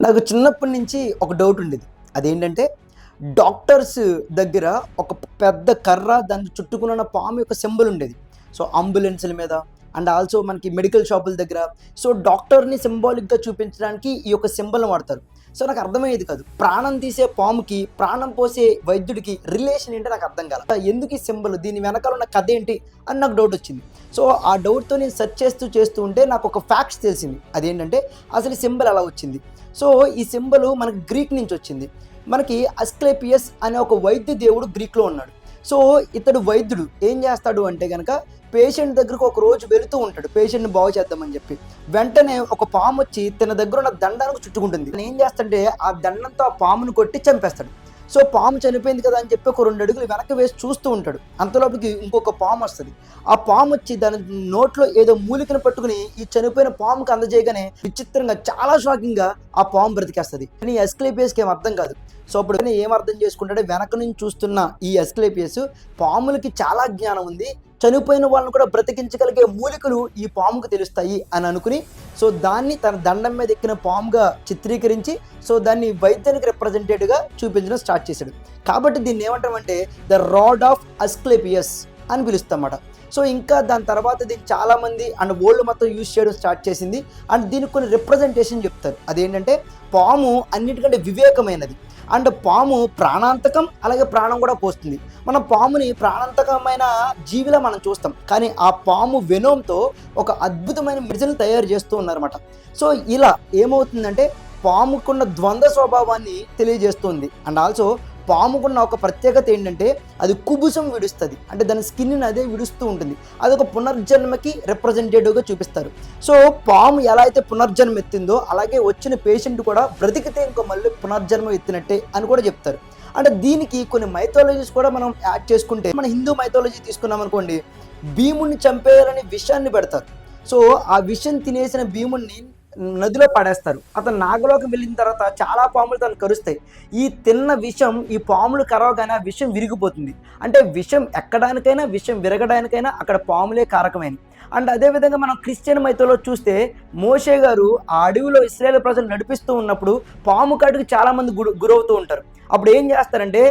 నాకు చిన్నప్పటి నుంచి ఒక డౌట్ ఉండేది. అదేంటంటే డాక్టర్స్ దగ్గర ఒక పెద్ద కర్ర దాన్ని చుట్టుకున్న పాము యొక్క సింబల్ ఉండేది. సో అంబులెన్స్ల మీద అండ్ ఆల్సో మనకి మెడికల్ షాపుల దగ్గర. సో డాక్టర్ని సింబాలిక్గా చూపించడానికి ఈ యొక్క సింబల్ని వాడతారు. సో నాకు అర్థమయ్యేది కాదు. ప్రాణం తీసే పాముకి ప్రాణం పోసే వైద్యుడికి రిలేషన్ ఏంటో నాకు అర్థం కాల. ఎందుకు ఈ సింబల్? దీని వెనకాల ఉన్న కథ ఏంటి? అని నాకు డౌట్ వచ్చింది. సో ఆ డౌట్తో నేను సెర్చ్ చేస్తూ చేస్తూ ఉంటే నాకు ఒక ఫ్యాక్ట్స్ తెలిసింది. అదేంటంటే అసలు ఈ సింబల్ అలా వచ్చింది? సో ఈ సింబల్ మనకి గ్రీక్ నుంచి వచ్చింది. మనకి అస్క్లేపియస్ అనే ఒక వైద్య దేవుడు గ్రీక్లో ఉన్నాడు. సో ఇతడు వైద్యుడు. ఏం చేస్తాడు అంటే కనుక పేషెంట్ దగ్గరకు ఒక రోజు వెళుతూ ఉంటాడు. పేషెంట్ని బాగు చేద్దామని చెప్పి. వెంటనే ఒక పాము వచ్చి తన దగ్గర ఉన్న దండానికి చుట్టుకుంటుంది. ఏం చేస్తాడంటే ఆ దండంతో ఆ పామును కొట్టి చంపేస్తాడు. సో పాము చనిపోయింది కదా అని చెప్పి ఒక రెండు అడుగులు వెనక్కి వేసి చూస్తూ ఉంటాడు. అంతలోపలికి ఇంకొక పాము వస్తుంది. ఆ పాము వచ్చి దాని నోట్లో ఏదో మూలికను పట్టుకుని ఈ చనిపోయిన పాముకి అందజేయగానే విచిత్రంగా చాలా షాకింగ్గా ఆ పాము బ్రతికేస్తుంది. కానీ ఎస్క్లేపియస్కి ఏం అర్థం కాదు. సో అప్పుడు ఏం అర్థం చేసుకుంటాడే? వెనక నుంచి చూస్తున్న ఈ ఎస్క్లేపియస్ పాములకి చాలా జ్ఞానం ఉంది. చనిపోయిన వాళ్ళని కూడా బ్రతికించగలిగే మూలికలు ఈ పాముకు తెలుస్తాయి అని అనుకుని సో దాన్ని తన దండం మీద ఎక్కిన పాముగా చిత్రీకరించి సో దాన్ని వైద్యానికి రిప్రజెంటేటివ్గా చూపించడం స్టార్ట్ చేశాడు. కాబట్టి దీన్ని ఏమంటామంటే ద రాడ్ ఆఫ్ అస్క్లేపియస్ అని పిలుస్తామన్నమాట. సో ఇంకా దాని తర్వాత దీన్ని చాలామంది అండ్ ఓల్డ్ మొత్తం యూజ్ చేయడం స్టార్ట్ చేసింది. అండ్ దీనికి కొన్ని రిప్రజెంటేషన్ చెప్తారు. అదేంటంటే పాము అన్నిటికంటే వివేకమైనది. అండ్ పాము ప్రాణాంతకం అలాగే ప్రాణం కూడా పోస్తుంది. మనం పాముని ప్రాణాంతకమైన జీవిలా మనం చూస్తాం. కానీ ఆ పాము వెనోమ్తో ఒక అద్భుతమైన మెడిసిన్ తయారు చేస్తూ ఉన్నారన్నమాట. సో ఇలా ఏమవుతుందంటే పాముకున్న ద్వంద్వ స్వభావాన్ని తెలియజేస్తుంది. అండ్ ఆల్సో పాముకున్న ఒక ప్రత్యేకత ఏంటంటే అది కుబుసం విడుస్తుంది. అంటే దాని స్కిన్ని అదే విడుస్తూ ఉంటుంది. అది ఒక పునర్జన్మకి రిప్రజెంటేటివ్గా చూపిస్తారు. సో పాము ఎలా అయితే పునర్జన్మ ఎత్తిందో అలాగే వచ్చిన పేషెంట్ కూడా బ్రతికితే ఇంకో మళ్ళీ పునర్జన్మ ఎత్తినట్టే అని కూడా చెప్తారు. అంటే దీనికి కొన్ని మైథాలజీస్ కూడా మనం యాడ్ చేసుకుంటే మన హిందూ మైథాలజీ తీసుకున్నాం అనుకోండి భీముడిని చంపేయాలని విషయాన్ని పెడతారు. సో ఆ విషయం తినేసిన భీముడిని నదిలో పడేస్తారు. అతను నాగలోకి వెళ్ళిన తర్వాత చాలా పాములు తను కరుస్తాయి. ఈ తిన్న విషం ఈ పాములు కరవగానే ఆ విషం విరిగిపోతుంది. అంటే విషం ఎక్కడానికైనా విషం విరగడానికైనా అక్కడ పాములే కారకమైన అండ్ అదేవిధంగా మనం క్రిస్టియన్ మైతలో చూస్తే మోషే గారు ఆ అడవిలో ఇస్రాయేల్ ప్రజలు నడిపిస్తూ ఉన్నప్పుడు పాము కాటుకు చాలామంది గురి గురవుతూ ఉంటారు. అప్పుడు ఏం చేస్తారంటే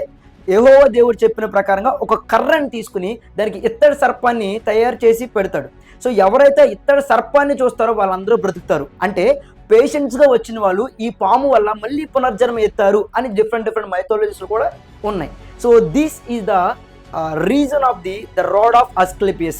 ఏహోవో దేవుడు చెప్పిన ప్రకారంగా ఒక కర్రని తీసుకుని దానికి ఇత్తడి సర్పాన్ని తయారు చేసి పెడతాడు. సో ఎవరైతే ఇత్తడి సర్పాన్ని చూస్తారో వాళ్ళందరూ బ్రతుకుతారు. అంటే పేషెంట్స్గా వచ్చిన వాళ్ళు ఈ పాము వల్ల మళ్ళీ పునర్జన్మ ఎత్తారు అని డిఫరెంట్ డిఫరెంట్ మైథాలజీస్లు కూడా ఉన్నాయి. So this is the reason of the the rod of Asclepius